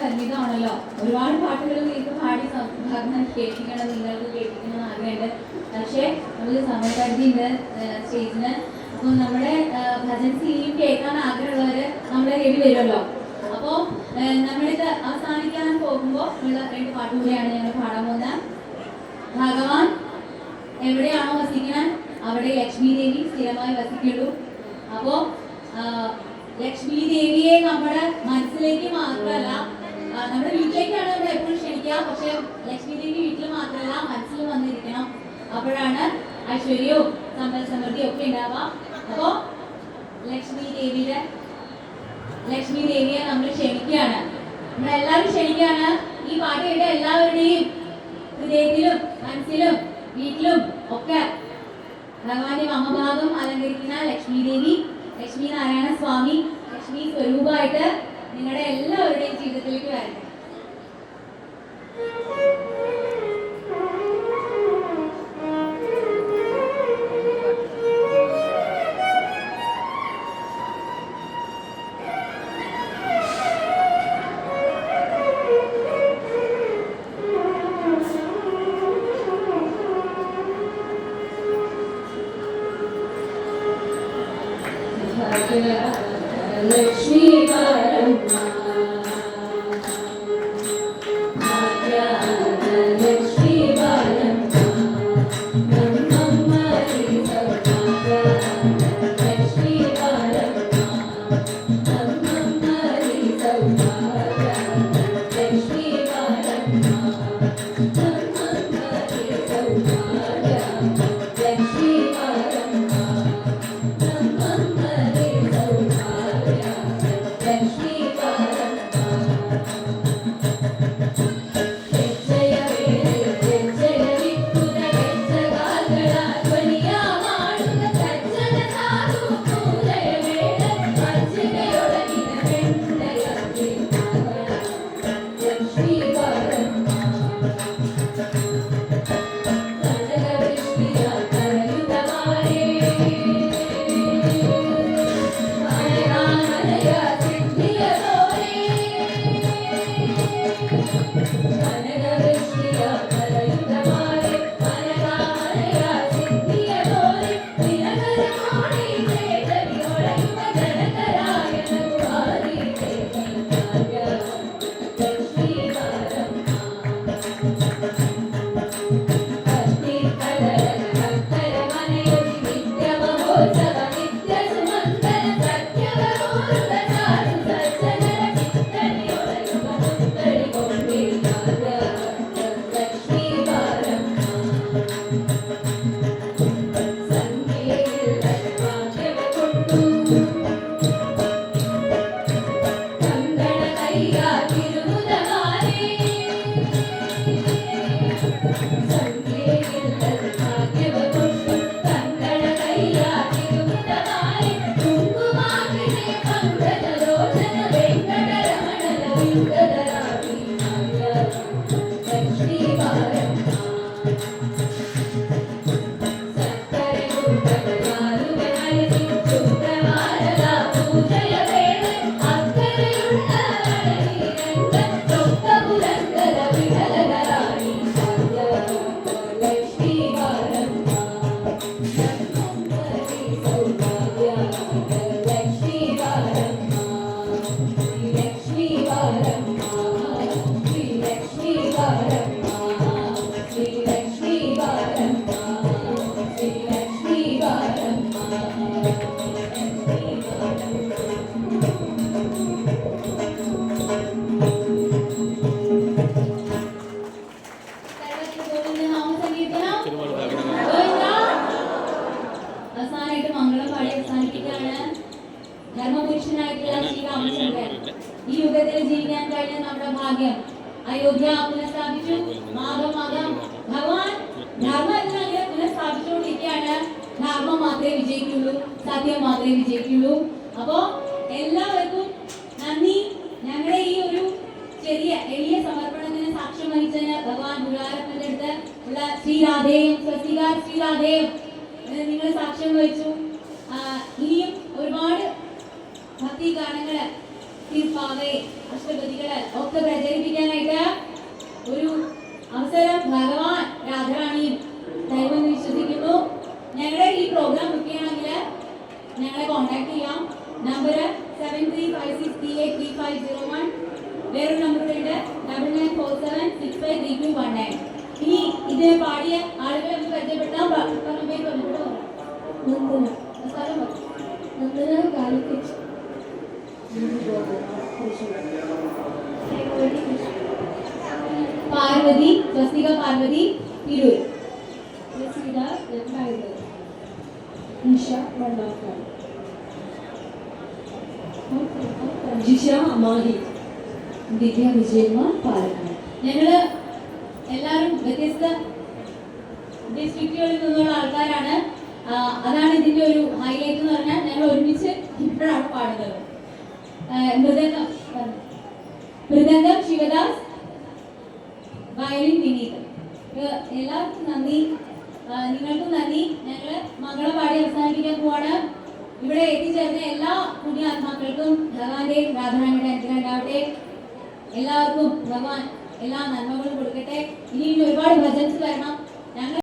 പരിമിതമാണല്ലോ ഒരുപാട് പാട്ടുകൾ നിങ്ങൾക്ക് പാടി കേൾപ്പിക്കണം നിങ്ങൾക്ക് കേൾപ്പിക്കണം എന്ന് ആഗ്രഹമുണ്ട്. പക്ഷേ നമുക്ക് സമയപരിധിയുണ്ട് സ്റ്റേജിന്. അപ്പോൾ നമ്മുടെ ആ, ഭജൻ സീനിയും കേൾക്കാൻ ആഗ്രഹമുള്ളവർ നമ്മളെ തേടി വരുമല്ലോ. അപ്പോൾ നമ്മളിത് അവസാനിക്കാൻ പോകുമ്പോൾ ഉള്ള രണ്ട് പാട്ടുകൂടിയാണ് ഞങ്ങൾ പാടാൻ പോകുന്നത്. ഭഗവാൻ എവിടെയാണോ വസിക്കുന്നത് അവിടെ ലക്ഷ്മി ദേവി സ്ഥിരമായി വസിക്കുള്ളൂ. അപ്പോ ലക്ഷ്മി ദേവിയെ നമ്മുടെ മനസ്സിലേക്ക് മാത്രമല്ല നമ്മുടെ വീട്ടിലേക്കാണ് നമ്മൾ എപ്പോഴും ക്ഷണിക്കുക. പക്ഷെ ലക്ഷ്മി ദേവി വീട്ടിൽ മാത്രമല്ല മനസ്സിൽ വന്നിരിക്കണം. അപ്പോഴാണ് ഐശ്വര്യവും സമ്പൽ സമൃദ്ധിയും ഒക്കെ ഉണ്ടാവുക. അപ്പോ ലക്ഷ്മി ദേവിയുടെ ലക്ഷ്മി ദേവിയെ നമ്മൾ ക്ഷണിക്കുകയാണ്. നമ്മളെല്ലാവരും ക്ഷണിക്കുകയാണ്. ഈ പാട്ട് കേട്ട എല്ലാവരുടെയും ഹൃദയത്തിലും മനസ്സിലും വീട്ടിലും ഒക്കെ ഭഗവാന്റെ മമഭാഗം അലങ്കരിക്കുന്ന ലക്ഷ്മി ദേവി ലക്ഷ്മി നാരായണ സ്വാമി ലക്ഷ്മി സ്വരൂപമായിട്ട് നിങ്ങളുടെ എല്ലാവരുടെയും ജീവിതത്തിലേക്ക് വരട്ടെ ലക്ഷ്മി ലക്ഷ്മി അയോധ്യ പുനഃസ്ഥാപിച്ചു മാധവ മാധം ഭഗവാൻ ധർമ്മം എല്ലാം ഇങ്ങനെ പുനഃസ്ഥാപിച്ചുകൊണ്ടിരിക്കുകയാണ് ധർമ്മം മാത്രമേ വിജയിക്കുള്ളൂ സത്യം മാത്രമേ വിജയിക്കുള്ളൂ. അപ്പോ എല്ലാവർക്കും നന്ദി. ഞങ്ങളുടെ ഈ ഒരു ചെറിയ എളിയ സമർപ്പണത്തിന് സാക്ഷ്യം വഹിച്ചതിന് ഭഗവാൻ ഗുരുവായൂരപ്പന്റെ ഉള്ള ശ്രീരാധേയം സ്വസ്തിക ശ്രീരാധേയം നിങ്ങൾ സാക്ഷ്യം വഹിച്ചു. ഇനിയും ഒരുപാട് ഭക്തി ഗാനങ്ങൾ തീർപ്പാവേ അഷ്ടപതികൾ ഒക്കെ പ്രചരിപ്പിക്കാനായിട്ട് ഒരു അവസരം ഭഗവാൻ രാധാറാണിയും ദൈവം വിശ്വസിക്കുന്നു. ഞങ്ങളുടെ ഈ പ്രോഗ്രാം ബുക്ക് ചെയ്യണമെങ്കിൽ ഞങ്ങളെ കോൺടാക്ട് ചെയ്യാം. Number seven three five six three eight three five zero one വേറൊരു നമ്പർ ഉണ്ട്. Double nine four seven six five three two one nine ഇനി ഇത് പാടിയ ആളുകളെ ഒന്ന് പരിചയപ്പെടുത്താം. നന്ദന. കാലിക്കറ്റ് പാർവതി സ്വസ്തിക പാർവതി തിരൂർ. ജിഷ ദിവ്യ വിജയകുമാർ പാലക്കാട്. ഞങ്ങൾ എല്ലാവരും വ്യത്യസ്ത ഡിസ്ട്രിക്റ്റുകളിൽ നിന്നുള്ള ആൾക്കാരാണ്. അതാണ് ഇതിന്റെ ഒരു ഹൈലൈറ്റ് എന്ന് പറഞ്ഞാൽ ഞങ്ങൾ ഒരുമിച്ച് ഇപ്പോഴാണ് പാടുന്നത്. മൃദംഗം. മൃദംഗം. ശിവദാസ് വയലിൻ വിനീത്. എല്ലാവർക്കും നന്ദി. നിങ്ങൾക്കും നന്ദി. ഞങ്ങൾ മംഗളം പാടി അവസാനിപ്പിക്കാൻ പോവാണ്. ഇവിടെ എത്തിച്ചേർന്ന എല്ലാ പുണ്യാത്മാക്കൾക്കും ഭഗവാന്റെ രാധാരാണിയുടെ അനുഗ്രഹം എല്ലാവർക്കും ഭഗവാൻ എല്ലാ നന്മകളും കൊടുക്കട്ടെ. ഇനി ഒരുപാട് ഭജൻസ് വരണം. ഞങ്ങൾ